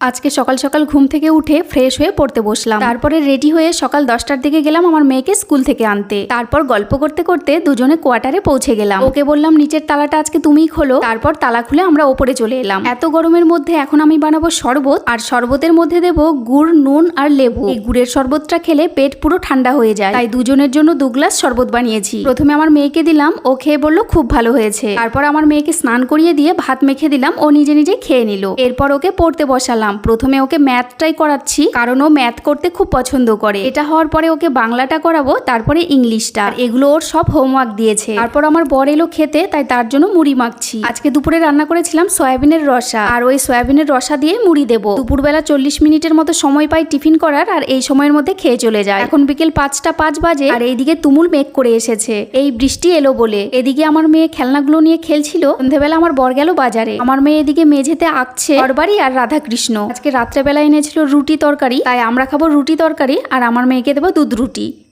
আজকে সকাল সকাল ঘুম থেকে উঠে ফ্রেশ হয়ে পড়তে বসলাম। তারপরে রেডি হয়ে সকাল দশটার দিকে গেলাম আমার মেয়েকে স্কুল থেকে আনতে। তারপর গল্প করতে করতে দুজনে কোয়ার্টারে পৌঁছে গেলাম। ওকে বললাম, নিচের তালাটা আজকে তুমিই খোলো। তারপর তালা খুলে আমরা ওপরে চলে এলাম। এত গরমের মধ্যে এখন আমি বানাবো শরবত, আর শরবতের মধ্যে দেবো গুড়, নুন আর লেবু। এই গুড়ের শরবতটা খেলে পেট পুরো ঠান্ডা হয়ে যায়। তাই দুজনের জন্য দু গ্লাস শরবত বানিয়েছি। প্রথমে আমার মেয়েকে দিলাম, ও খেয়ে বলল, খুব ভালো হয়েছে। তারপর আমার মেয়েকে স্নান করিয়ে দিয়ে ভাত মেখে দিলাম, ও নিজে নিজে খেয়ে নিল। এরপর ওকে পড়তে বসালাম। প্রথমে ওকে ম্যাথটাই করাচ্ছি, কারণ ও ম্যাথ করতে খুব পছন্দ করে। এটা হওয়ার পরে ওকে বাংলাটা করাবো, তারপরে ইংলিশটা। এগুলো ওর সব হোমওয়ার্ক দিয়েছে। তারপর আমার বর এলো খেতে, তাই তার জন্য মুড়ি মাখছি। আজকে দুপুরে রান্না করেছিলাম সয়াবিনের রসা। আর ওই সয়াবিনের রসা দিয়ে মুড়ি দেবো। দুপুরবেলা চল্লিশ মিনিটের মতো সময় পাই টিফিন করার, আর এই সময়ের মধ্যে খেয়ে চলে যায়। এখন বিকেল পাঁচটা পাঁচ বাজে, আর এইদিকে তুমুল মেঘ করে এসেছে। এই বৃষ্টি এলো বলে। এদিকে আমার মেয়ে খেলনাগুলো নিয়ে খেলছিল। সন্ধেবেলা আমার বর গেল বাজারে। আমার মেয়ে এদিকে মেঝেতে আঁকছে বরবাড়ি আর রাধাকৃষ্ণ। আজকে রাত্রেবেলা এনেছিল রুটি তরকারি, তাই আমরা খাব রুটি তরকারি আর আমার মেয়েকে দেবো দুধ রুটি।